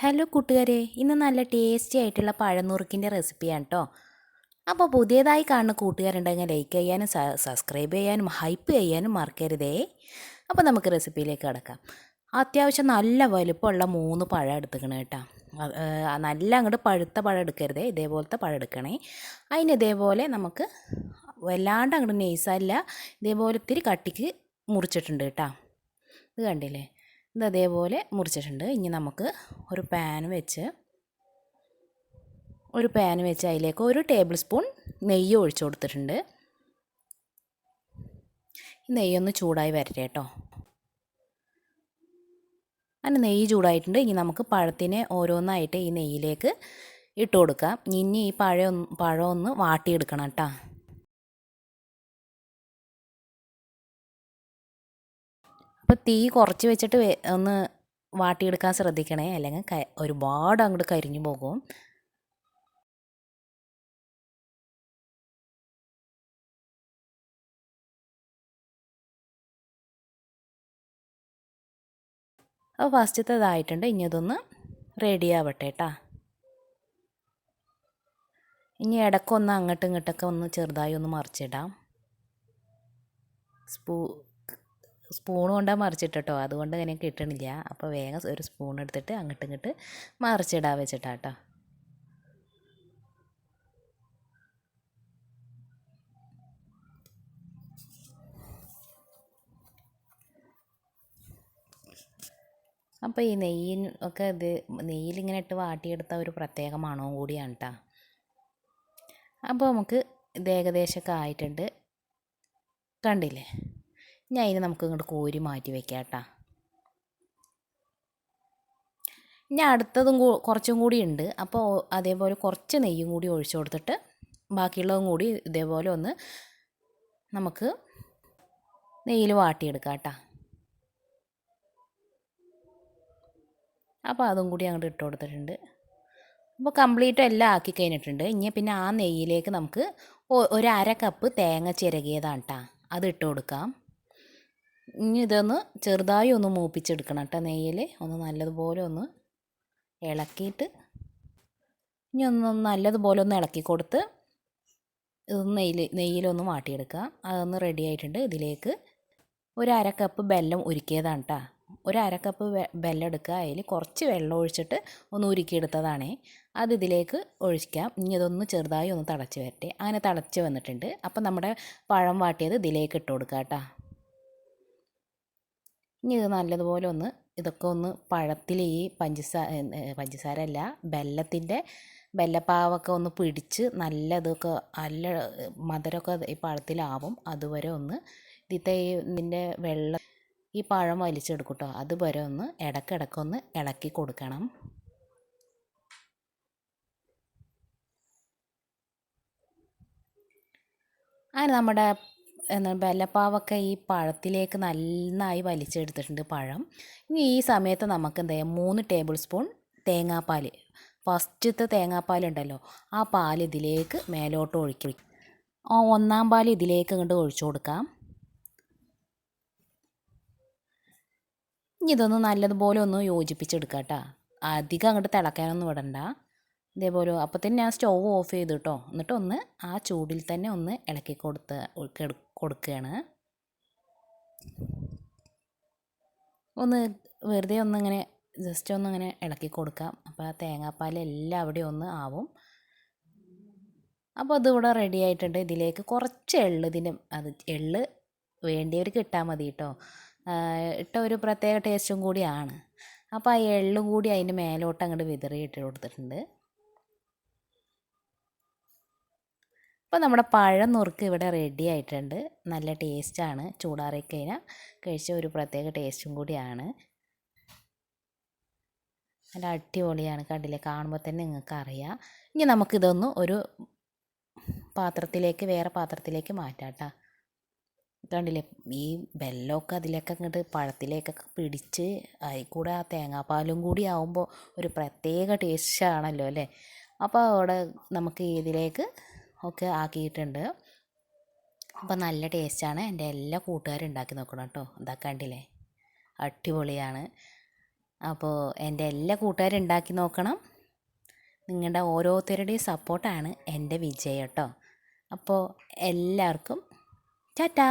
Hello കൂട്ടുകാരെ ഇന്ന് നല്ല ടേസ്റ്റി ആയിട്ടുള്ള പഴനുറുക്കിന്റെ റെസിപ്പിയാണ് കേട്ടോ അപ്പോൾ പുതിയതായി കാണുന്ന കൂട്ടുകാരുണ്ടെങ്കിൽ ലൈക്ക് ചെയ്യാനും സബ്സ്ക്രൈബ് ചെയ്യാനും ഹൈപ്പ് ചെയ്യാനും മറക്കരുതേ. അപ്പോൾ നമുക്ക് റെസിപ്പിയിലേക്ക് കിടക്കാം. അത്യാവശ്യം നല്ല വലുപ്പമുള്ള മൂന്ന് പഴം എടുത്തുക്കണം കേട്ടോ നല്ല അങ്ങോട്ട് പഴുത്ത പഴം എടുക്കരുതേ ഇതേപോലത്തെ പഴം എടുക്കണേ. അതിന് ഇതേപോലെ നമുക്ക് വല്ലാണ്ട് അങ്ങോട്ട് നെയ്സല്ല ഇതേപോലെ ഇത്തിരി കട്ടിക്ക് മുറിച്ചിട്ടുണ്ട് കേട്ടോ ഇത് കണ്ടില്ലേ? ഇത് അതേപോലെ മുറിച്ചിട്ടുണ്ട്. ഇനി നമുക്ക് ഒരു പാൻ വെച്ച് ഒരു പാൻ വെച്ച് അതിലേക്ക് ഒരു ടേബിൾ സ്പൂൺ നെയ്യ് ഒഴിച്ചു കൊടുത്തിട്ടുണ്ട്. നെയ്യൊന്ന് ചൂടായി വരട്ടെ കേട്ടോ. അങ്ങനെ നെയ്യ് ചൂടായിട്ടുണ്ട്. ഇനി നമുക്ക് പഴത്തിനെ ഓരോന്നായിട്ട് ഈ നെയ്യിലേക്ക് ഇട്ട് കൊടുക്കാം. ഇനി ഈ പഴം പഴം ഒന്ന് വാട്ടിയെടുക്കണം കേട്ടോ. അപ്പോൾ തീ കുറച്ച് വെച്ചിട്ട് ഒന്ന് വാട്ടിയെടുക്കാൻ ശ്രദ്ധിക്കണേ. അല്ലെങ്കിൽ ഒരുപാട് അങ്ങോട്ട് കരിഞ്ഞു പോകും. അപ്പോൾ ഫസ്റ്റത്തെ ഇതായിട്ടുണ്ട്. ഇനി അതൊന്ന് റെഡി ആവട്ടെ കേട്ടാ ഇനി ഇടയ്ക്കൊന്ന് അങ്ങോട്ടും ഇങ്ങോട്ടൊക്കെ ഒന്ന് ചെറുതായി ഒന്ന് മറിച്ചിടാം. സ്പൂ സ്പൂൺ കൊണ്ടാണ് മറിച്ചിട്ടോ അതുകൊണ്ട് ഇങ്ങനെ കിട്ടണില്ല. അപ്പോൾ വേഗം ഒരു സ്പൂൺ എടുത്തിട്ട് അങ്ങോട്ടും ഇങ്ങോട്ട് മറിച്ചിടാൻ വെച്ചിട്ടാട്ടോ. അപ്പോൾ ഈ നെയ്യിൽ ഒക്കെ ഇത് നെയ്യിലിങ്ങനെ ഇട്ട് വാട്ടിയെടുത്ത ഒരു പ്രത്യേക മണവും കൂടിയാണ് കേട്ടോ അപ്പോൾ നമുക്ക് ഇത് ഏകദേശമൊക്കെ ആയിട്ടുണ്ട്. കണ്ടില്ലേ? ഇനി അതിന് നമുക്ക് ഇങ്ങോട്ട് കോരി മാറ്റി വെക്കാം കേട്ടോ. ഇനി അടുത്തതും കുറച്ചും കൂടി ഉണ്ട്. അപ്പോൾ അതേപോലെ കുറച്ച് നെയ്യും കൂടി ഒഴിച്ചു കൊടുത്തിട്ട് ബാക്കിയുള്ളതും കൂടി ഇതേപോലെ ഒന്ന് നമുക്ക് നെയ്യിൽ വാട്ടിയെടുക്കാം കേട്ടോ. അപ്പോൾ അതും കൂടി അങ്ങോട്ട് ഇട്ട് കൊടുത്തിട്ടുണ്ട്. അപ്പോൾ കംപ്ലീറ്റ് എല്ലാം ആക്കി കഴിഞ്ഞിട്ടുണ്ട്. ഇനി പിന്നെ ആ നെയ്യിലേക്ക് നമുക്ക് ഒരു അര കപ്പ് തേങ്ങ ചിരകിയതാണ് കേട്ടോ. അത് ഇട്ട് കൊടുക്കാം. ഇനി ഇതൊന്ന് ചെറുതായി ഒന്ന് മൂപ്പിച്ചെടുക്കണം കേട്ടോ നെയ്യിൽ ഒന്ന് നല്ലതുപോലെ ഒന്ന് ഇളക്കിയിട്ട് ഇനി ഒന്ന് നല്ലതുപോലെ ഒന്ന് ഇളക്കി കൊടുത്ത് ഇതൊന്ന് നെയ്യിൽ നെയ്യിലൊന്ന് മാട്ടിയെടുക്കുക അതൊന്ന് റെഡി ആയിട്ടുണ്ട്. ഇതിലേക്ക് ഒരു അര കപ്പ് ബെല്ലം ഉരുക്കിയതാണ് കേട്ടോ ഒരു അര കപ്പ് ബെല്ലം എടുക്കുക. അതിൽ കുറച്ച് വെള്ളം ഒഴിച്ചിട്ട് ഒന്ന് ഉരുക്കിയെടുത്തതാണേ. അത് ഇതിലേക്ക് ഒഴിക്കാം. ഇനി അതൊന്ന് ചെറുതായി ഒന്ന് തിളച്ച് വരട്ടെ. അങ്ങനെ തിളച്ച് വന്നിട്ടുണ്ട്. അപ്പം നമ്മുടെ പഴം വാട്ടിയത് ഇതിലേക്ക് ഇട്ട് കൊടുക്കുക കേട്ടോ ഇനി ഇത് നല്ലതുപോലെ ഒന്ന് ഇതൊക്കെ ഒന്ന് പഴത്തിൽ ഈ പഞ്ചസാര പഞ്ചസാര അല്ല ബെല്ലത്തിന്റെ ബെല്ലപ്പാവൊക്കെ ഒന്ന് പിടിച്ച് നല്ല ഇതൊക്കെ നല്ല മധുരമൊക്കെ ഈ പഴത്തിലാവും. അതുവരെ ഒന്ന് ഇതിത്തെ ഇതിന്റെ വെള്ളം ഈ പഴം വലിച്ചെടുക്കും കേട്ടോ അതുവരെ ഒന്ന് ഇടയ്ക്കിടയ്ക്കൊന്ന് ഇളക്കി കൊടുക്കണം. അങ്ങനെ നമ്മുടെ എന്താ ബെല്ലപ്പാവൊക്കെ ഈ പഴത്തിലേക്ക് നന്നായി വലിച്ചെടുത്തിട്ടുണ്ട് പഴം. ഇനി ഈ സമയത്ത് നമുക്ക് എന്താ മൂന്ന് ടേബിൾ സ്പൂൺ തേങ്ങാപ്പാൽ ഫസ്റ്റത്തെ തേങ്ങാപ്പാൽ ഉണ്ടല്ലോ ആ പാൽ ഇതിലേക്ക് മേലോട്ട് ഒഴിക്കും. ഒന്നാം പാൽ ഇതിലേക്ക് ഇങ്ങോട്ട് ഒഴിച്ചു കൊടുക്കാം. ഇനി ഇതൊന്ന് നല്ലതുപോലെ ഒന്ന് യോജിപ്പിച്ചെടുക്കാം കേട്ടോ. അധികം അങ്ങോട്ട് തിളക്കാനൊന്നും വിടണ്ട. ഇതേപോലെ അപ്പോൾ തന്നെ ഞാൻ സ്റ്റൗ ഓഫ് ചെയ്തു കേട്ടോ. എന്നിട്ട് ഒന്ന് ആ ചൂടിൽ തന്നെ ഒന്ന് ഇളക്കി കൊടുത്ത് കൊടുക്കുകയാണ് ഒന്ന് വെറുതെ ഒന്നിങ്ങനെ ജസ്റ്റ് ഒന്നിങ്ങനെ ഇളക്കി കൊടുക്കാം. അപ്പോൾ ആ തേങ്ങാപ്പാൽ എല്ലാം അവിടെ ഒന്ന് ആവും. അപ്പോൾ അതിവിടെ റെഡി ആയിട്ടുണ്ട്. ഇതിലേക്ക് കുറച്ച് എള്ള് ഇതിന് അത് എള്ള് വേണ്ടിയവർക്ക് ഇട്ടാൽ മതി കേട്ടോ ഇട്ട ഒരു പ്രത്യേക ടേസ്റ്റും കൂടിയാണ് അപ്പോൾ ആ എള്ളും കൂടി അതിന്റെ മേലോട്ട് അങ്ങോട്ട് വിതറി ഇട്ട് കൊടുത്തിട്ടുണ്ട്. അപ്പോൾ നമ്മുടെ പഴം നുറുക്ക് ഇവിടെ റെഡി ആയിട്ടുണ്ട്. നല്ല ടേസ്റ്റാണ് ചൂടാറി കഴിഞ്ഞാൽ കഴിച്ച ഒരു പ്രത്യേക ടേസ്റ്റും കൂടിയാണ്. നല്ല അടിപൊളിയാണ്. കണ്ടില്ലേ? കാണുമ്പോൾ തന്നെ നിങ്ങൾക്ക് അറിയാം ഇനി നമുക്കിതൊന്ന് ഒരു പാത്രത്തിലേക്ക് വേറെ പാത്രത്തിലേക്ക് മാറ്റാം കേട്ടോ കണ്ടില്ലേ? ഈ വെല്ലമൊക്കെ അതിലേക്ക് അങ്ങോട്ട് പഴത്തിലേക്കൊക്കെ പിടിച്ച് അതിൽ കൂടെ ആ തേങ്ങാപ്പാലും കൂടി ആവുമ്പോൾ ഒരു പ്രത്യേക ടേസ്റ്റാണല്ലോ അല്ലേ? അപ്പോൾ അവിടെ നമുക്ക് ഇതിലേക്ക് ഒക്കെ ആക്കിയിട്ടുണ്ട്. അപ്പോൾ നല്ല ടേസ്റ്റാണ്. എന്റെ എല്ലാ കൂട്ടുകാരും ഉണ്ടാക്കി നോക്കണം കേട്ടോ. ഇതാ കണ്ടില്ലേ? അടിപൊളിയാണ്. അപ്പോൾ എന്റെ എല്ലാ കൂട്ടുകാരും ഉണ്ടാക്കി നോക്കണം. നിങ്ങളുടെ ഓരോരുത്തരുടെയും സപ്പോർട്ടാണ് എന്റെ വിജയം കേട്ടോ. അപ്പോൾ എല്ലാവർക്കും ടാറ്റാ.